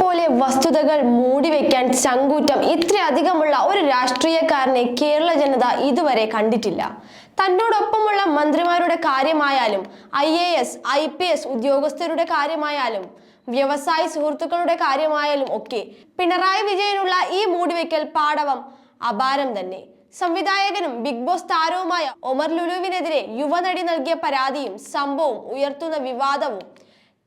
പോലെ വസ്തുതകൾ മൂടിവെക്കാൻ ചങ്കൂറ്റം ഇത്രയധികമുള്ള ഒരു രാഷ്ട്രീയക്കാരനെ കേരള ജനത ഇതുവരെ കണ്ടിട്ടില്ല. തന്നോടൊപ്പമുള്ള മന്ത്രിമാരുടെ കാര്യമായാലും I A S I P S ഉദ്യോഗസ്ഥരുടെ കാര്യമായാലും വ്യവസായ സുഹൃത്തുക്കളുടെ കാര്യമായാലും ഒക്കെ പിണറായി വിജയനുള്ള ഈ മൂടിവെക്കൽ പാടവം അപാരം തന്നെ. സംവിധായകനും ബിഗ് ബോസ് താരവുമായ ഒമർ ലുലുവിനെതിരെ യുവനടി നൽകിയ പരാതിയും സംഭവവും ഉയർത്തുന്ന വിവാദവും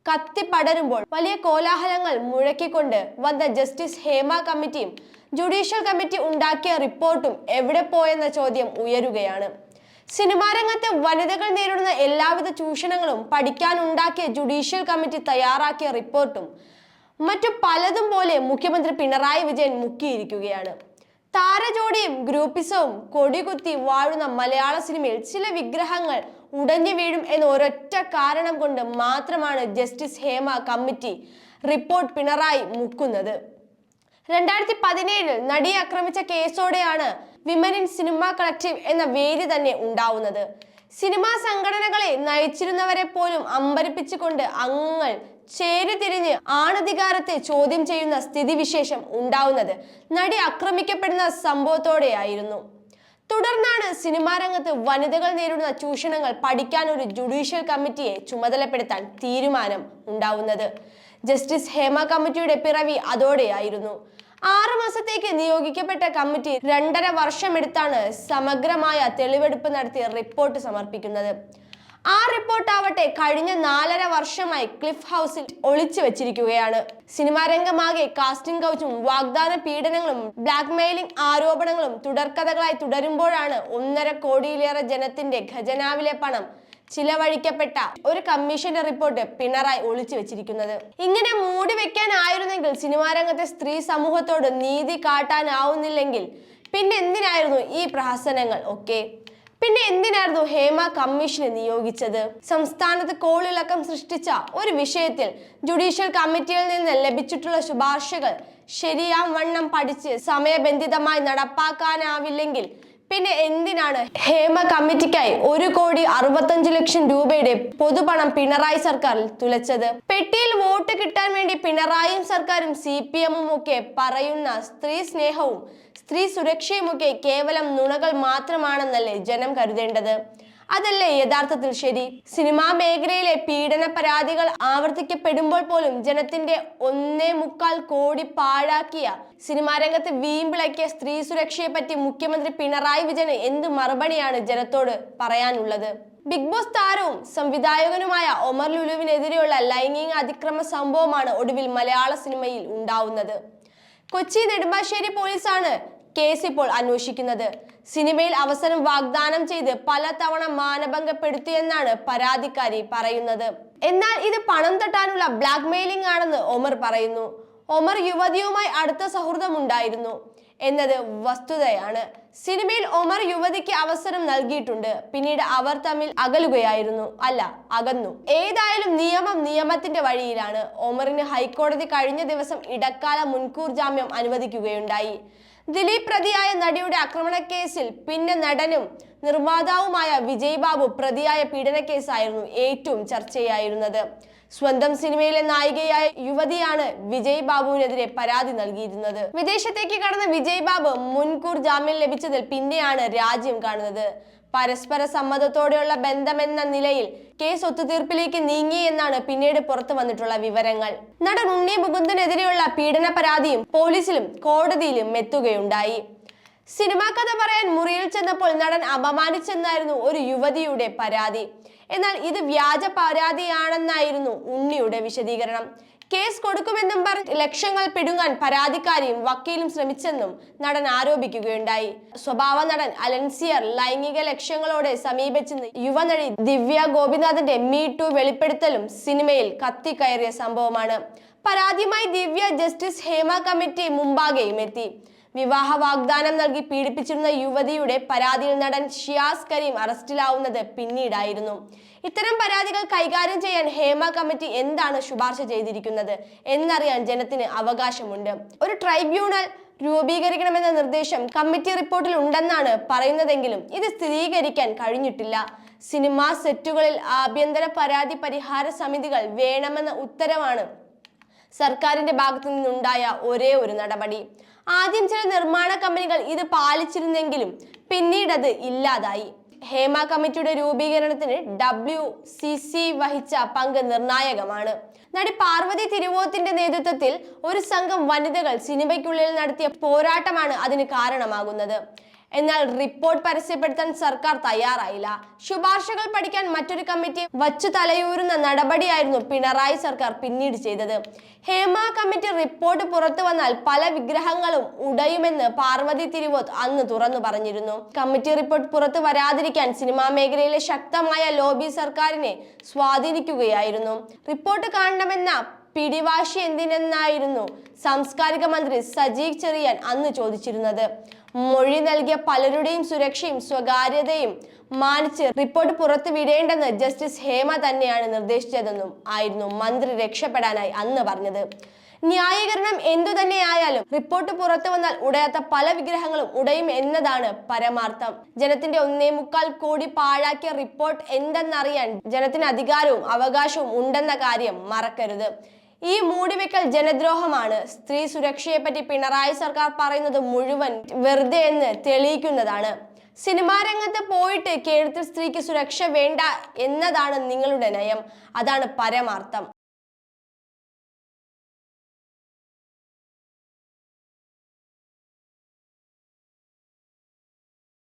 കത്തിപ്പടരുമ്പോൾ വലിയ കോലാഹലങ്ങൾ മുഴക്കിക്കൊണ്ട് വന്ന ജസ്റ്റിസ് ഹേമ കമ്മിറ്റിയും ജുഡീഷ്യൽ കമ്മിറ്റി ഉണ്ടാക്കിയ റിപ്പോർട്ടും എവിടെ പോയെന്ന ചോദ്യം ഉയരുകയാണ്. സിനിമാ രംഗത്തെ വനിതകൾ നേരിടുന്ന എല്ലാവിധ ചൂഷണങ്ങളും പഠിക്കാനുണ്ടാക്കിയ ജുഡീഷ്യൽ കമ്മിറ്റി തയ്യാറാക്കിയ റിപ്പോർട്ടും മറ്റു പലതും പോലെ മുഖ്യമന്ത്രി പിണറായി വിജയൻ മുക്കിയിരിക്കുകയാണ്. താരജോടിയും ഗ്രൂപ്പിസവും കൊടികുത്തി വാഴുന്ന മലയാള സിനിമയിൽ ചില വിഗ്രഹങ്ങൾ ഉടഞ്ഞു വീഴും എന്ന ഒരൊറ്റ കാരണം കൊണ്ട് മാത്രമാണ് justice Hema committee report Pinarayi മുക്കുന്നത്. രണ്ടായിരത്തി പതിനേഴിൽ നടിയെ ആക്രമിച്ച കേസോടെയാണ് വിമൻ ഇൻ സിനിമ കളക്റ്റീവ് എന്ന വേദി തന്നെ ഉണ്ടാവുന്നത്. സിനിമാ സംഘടനകളെ നയിച്ചിരുന്നവരെ പോലും അമ്പരിപ്പിച്ചുകൊണ്ട് അംഗങ്ങൾ ചേരിതിരിഞ്ഞ് ആണധികാരത്തെ ചോദ്യം ചെയ്യുന്ന സ്ഥിതിവിശേഷം ഉണ്ടാവുന്നത്. നടി ആക്രമിക്കപ്പെടുന്ന സംഭവത്തോടെയായിരുന്നു. തുടർന്നാണ് സിനിമാ രംഗത്ത് വനിതകൾ നേരിടുന്ന ചൂഷണങ്ങൾ പഠിക്കാൻ ഒരു ജുഡീഷ്യൽ കമ്മിറ്റിയെ ചുമതലപ്പെടുത്താൻ തീരുമാനം ഉണ്ടാവുന്നത്. ജസ്റ്റിസ് ഹേമ കമ്മിറ്റിയുടെ പിറവി അതോടെയായിരുന്നു. ആറു മാസത്തേക്ക് നിയോഗിക്കപ്പെട്ട കമ്മിറ്റി രണ്ടര വർഷമെടുത്താണ് സമഗ്രമായ തെളിവെടുപ്പ് നടത്തി റിപ്പോർട്ട് സമർപ്പിക്കുന്നത്. ആ റിപ്പോർട്ട് ആവട്ടെ കഴിഞ്ഞ നാലര വർഷമായി ക്ലിഫ് ഹൗസിൽ ഒളിച്ചു വെച്ചിരിക്കുകയാണ്. സിനിമാ രംഗമാകെ കാസ്റ്റിംഗ് കൗച്ചും വാഗ്ദാന പീഡനങ്ങളും ബ്ലാക്ക് മെയിലിംഗ് ആരോപണങ്ങളും തുടർക്കഥകളായി തുടരുമ്പോഴാണ് ഒന്നര കോടിയിലേറെ ജനത്തിന്റെ ഖജനാവിലെ പണം ചിലവഴിക്കപ്പെട്ട ഒരു കമ്മീഷന്റെ റിപ്പോർട്ട് പിണറായി ഒളിച്ചു വെച്ചിരിക്കുന്നത്. ഇങ്ങനെ മൂടി വെക്കാനായിരുന്നെങ്കിൽ സിനിമാ രംഗത്തെ സ്ത്രീ സമൂഹത്തോട് നീതി കാട്ടാനാവുന്നില്ലെങ്കിൽ പിന്നെ എന്തിനായിരുന്നു ഈ പ്രഹസനങ്ങൾ ഒക്കെ? പിന്നെ എന്തിനായിരുന്നു ഹേമ കമ്മീഷനെ നിയോഗിച്ചത്? സംസ്ഥാനത്ത് കോളിളക്കം സൃഷ്ടിച്ച ഒരു വിഷയത്തിൽ ജുഡീഷ്യൽ കമ്മിറ്റിയിൽ നിന്ന് ലഭിച്ചിട്ടുള്ള ശുപാർശകൾ ശരിയാം വണ്ണം പഠിച്ച് സമയബന്ധിതമായി നടപ്പാക്കാനാവില്ലെങ്കിൽ പിന്നെ എന്തിനാണ് ഹേമ കമ്മിറ്റിക്കായി ഒരു കോടി അറുപത്തഞ്ച് ലക്ഷം രൂപയുടെ പൊതുപണം പിണറായി സർക്കാരിൽ തുലച്ചത്? പെട്ടിയിൽ വോട്ട് കിട്ടാൻ വേണ്ടി പിണറായിയും സർക്കാരും സി പി എമ്മും ഒക്കെ പറയുന്ന സ്ത്രീ സ്നേഹവും സ്ത്രീ സുരക്ഷയുമൊക്കെ കേവലം നുണകൾ മാത്രമാണെന്നല്ലേ ജനം കരുതേണ്ടത്? അതല്ലേ യഥാർത്ഥത്തിൽ ശരി? സിനിമാ മേഖലയിലെ പീഡന പരാതികൾ ആവർത്തിക്കപ്പെടുമ്പോൾ പോലും ജനത്തിന്റെ ഒന്നേ മുക്കാൽ കോടി പാഴാക്കിയ സിനിമാ രംഗത്ത് വീമ്പിളക്കിയ സ്ത്രീ സുരക്ഷയെ പറ്റി മുഖ്യമന്ത്രി പിണറായി വിജയന് എന്ത് മറുപടിയാണ് ജനത്തോട് പറയാനുള്ളത്? ബിഗ് ബോസ് താരവും സംവിധായകനുമായ ഒമർ ലുലുവിനെതിരെയുള്ള ലൈംഗിക അതിക്രമ സംഭവമാണ് ഒടുവിൽ മലയാള സിനിമയിൽ ഉണ്ടാവുന്നത്. കൊച്ചി നെടുമ്പാശ്ശേരി പോലീസാണ് കേസ് ഇപ്പോൾ അന്വേഷിക്കുന്നത്. സിനിമയിൽ അവസരം വാഗ്ദാനം ചെയ്ത് പലതവണ മാനഭംഗപ്പെടുത്തിയെന്നാണ് പരാതിക്കാരി പറയുന്നത്. എന്നാൽ ഇത് പണം തട്ടാനുള്ള ബ്ലാക്ക് മെയിലിംഗ് ആണെന്ന് ഒമർ പറയുന്നു. ഒമർ യുവതിയുമായി അടുത്ത സൗഹൃദമുണ്ടായിരുന്നു എന്നത് വസ്തുതയാണ്. സിനിമയിൽ ഒമർ യുവതിക്ക് അവസരം നൽകിയിട്ടുണ്ട്. പിന്നീട് അവർ തമ്മിൽ അകലുകയായിരുന്നു. അല്ല അകന്നു. ഏതായാലും നിയമം നിയമത്തിന്റെ വഴിയിലാണ്. ഒമറിന് ഹൈക്കോടതി കഴിഞ്ഞ ദിവസം ഇടക്കാല മുൻകൂർ ജാമ്യം അനുവദിക്കുകയുണ്ടായി. ദിലീപ് പ്രതിയായ നടിയുടെ ആക്രമണ കേസിൽ പിന്നെ നടനും നിർമ്മാതാവുമായ വിജയ് ബാബു പ്രതിയായ പീഡന കേസായിരുന്നു ഏറ്റവും ചർച്ചയായിരുന്നത്. സ്വന്തം സിനിമയിലെ നായികയായ യുവതിയാണ് വിജയ് ബാബുവിനെതിരെ പരാതി നൽകിയിരുന്നത്. വിദേശത്തേക്ക് കടന്ന വിജയ് ബാബു മുൻകൂർ ജാമ്യം ലഭിച്ചതിൽ പിന്നെയാണ് രാജ്യം കാണുന്നത്. പരസ്പര സമ്മതത്തോടെയുള്ള ബന്ധമെന്ന നിലയിൽ കേസ് ഒത്തുതീർപ്പിലേക്ക് നീങ്ങി എന്നാണ് പിന്നീട് പുറത്തു വന്നിട്ടുള്ള വിവരങ്ങൾ. നടൻ ഉണ്ണി മുകുന്ദനെതിരെയുള്ള പീഡന പരാതിയും പോലീസിലും കോടതിയിലും എത്തുകയുണ്ടായി. സിനിമാ കഥ പറയാൻ മുറിയിൽ ചെന്നപ്പോൾ നടൻ അപമാനിച്ചെന്നായിരുന്നു ഒരു യുവതിയുടെ പരാതി. എന്നാൽ ഇത് വ്യാജ പരാതിയാണെന്നായിരുന്നു ഉണ്ണിയുടെ വിശദീകരണം. കേസ് കൊടുക്കുമെന്നും പറഞ്ഞ് ലക്ഷങ്ങൾ പിടുങ്ങാൻ പരാതിക്കാരിയും വക്കീലും ശ്രമിച്ചെന്നും നടൻ ആരോപിക്കുകയുണ്ടായി. സ്വഭാവ നടൻ അലൻസിയർ ലൈംഗിക ലക്ഷ്യങ്ങളോടെ സമീപിച്ചെന്ന് യുവനടി ദിവ്യ ഗോപിനാഥന്റെ മീ ടു വെളിപ്പെടുത്തലും സിനിമയിൽ കത്തിക്കയറിയ സംഭവമാണ്. പരാതിയുമായി ദിവ്യ ജസ്റ്റിസ് ഹേമ കമ്മിറ്റി മുമ്പാകെയും എത്തി വിവാഹ വാഗ്ദാനം നൽകി പീഡിപ്പിച്ചിരുന്ന യുവതിയുടെ പരാതിയിൽ നടൻ ഷിയാസ് കരീം അറസ്റ്റിലാവുന്നത് പിന്നീടായിരുന്നു. ഇത്തരം പരാതികൾ കൈകാര്യം ചെയ്യാൻ ഹേമ കമ്മിറ്റി എന്താണ് ശുപാർശ ചെയ്തിരിക്കുന്നത് എന്നറിയാൻ ജനത്തിന് അവകാശമുണ്ട്. ഒരു ട്രൈബ്യൂണൽ രൂപീകരിക്കണമെന്ന നിർദ്ദേശം കമ്മിറ്റി റിപ്പോർട്ടിൽ ഉണ്ടെന്നാണ് പറയുന്നതെങ്കിലും ഇത് സ്ഥിരീകരിക്കാൻ കഴിഞ്ഞിട്ടില്ല. സിനിമാ സെറ്റുകളിൽ ആഭ്യന്തര പരാതി പരിഹാര സമിതികൾ വേണമെന്ന ഉത്തരവാണ് സർക്കാരിന്റെ ഭാഗത്തു നിന്നുണ്ടായ ഒരേ ഒരു നടപടി. ആദ്യം ചില നിർമ്മാണ കമ്പനികൾ ഇത് പാലിച്ചിരുന്നെങ്കിലും പിന്നീട് അത് ഇല്ലാതായി. ഹേമ കമ്മിറ്റിയുടെ രൂപീകരണത്തിന് ഡബ്ല്യു സി സി വഹിച്ച പങ്ക് നിർണായകമാണ്. നടി പാർവതി തിരുവോത്തിന്റെ നേതൃത്വത്തിൽ ഒരു സംഘം വനിതകൾ സിനിമയ്ക്കുള്ളിൽ നടത്തിയ പോരാട്ടമാണ് അതിന് കാരണമാകുന്നത്. എന്നാൽ റിപ്പോർട്ട് പരസ്യപ്പെടുത്താൻ സർക്കാർ തയ്യാറായില്ല. ശുപാർശകൾ പഠിക്കാൻ മറ്റൊരു കമ്മിറ്റി വച്ചു തലയൂരുന്ന നടപടിയായിരുന്നു പിണറായി സർക്കാർ പിന്നീട് ചെയ്തത്. ഹേമ കമ്മിറ്റി റിപ്പോർട്ട് പുറത്തു വന്നാൽ പല വിഗ്രഹങ്ങളും ഉടയുമെന്ന് പാർവതി തിരുവോത്ത് അന്ന് തുറന്നു പറഞ്ഞിരുന്നു. കമ്മിറ്റി റിപ്പോർട്ട് പുറത്തു വരാതിരിക്കാൻ സിനിമാ മേഖലയിലെ ശക്തമായ ലോബി സർക്കാരിനെ സ്വാധീനിക്കുകയായിരുന്നു. റിപ്പോർട്ട് കാണണമെന്ന പിടിവാശി എന്തിനെന്നായിരുന്നു സാംസ്കാരിക മന്ത്രി സജീവ് ചെറിയാൻ അന്ന് ചോദിച്ചിരുന്നത്. മൊഴി നൽകിയ പലരുടെയും സുരക്ഷയും സ്വകാര്യതയും മാനിച്ച് റിപ്പോർട്ട് പുറത്തു വിടേണ്ടെന്ന് ജസ്റ്റിസ് ഹേമ തന്നെയാണ് നിർദ്ദേശിച്ചതെന്നും ആയിരുന്നു മന്ത്രി രക്ഷപ്പെടാനായി അന്ന് പറഞ്ഞത്. ന്യായീകരണം എന്തു തന്നെയായാലും റിപ്പോർട്ട് പുറത്തു വന്നാൽ ഉടയാത്ത പല വിഗ്രഹങ്ങളും ഉടയും എന്നതാണ് പരമാർത്ഥം. ജനത്തിന്റെ ഒന്നേ മുക്കാൽ കോടി പാഴാക്കിയ റിപ്പോർട്ട് എന്തെന്നറിയാൻ ജനത്തിന് അധികാരവും അവകാശവും ഉണ്ടെന്ന കാര്യം മറക്കരുത്. ഈ മൂടിവെക്കൽ ജനദ്രോഹമാണ് സ്ത്രീ സുരക്ഷയെ പറ്റി പിണറായി സർക്കാർ പറയുന്നത് മുഴുവൻ വെറുതെ എന്ന് തെളിയിക്കുന്നതാണ്. സിനിമാ രംഗത്ത് പോയിട്ട് കേരളത്തിൽ സ്ത്രീക്ക് സുരക്ഷ വേണ്ട എന്നതാണ് നിങ്ങളുടെ നയം. അതാണ് പരമാർത്ഥം.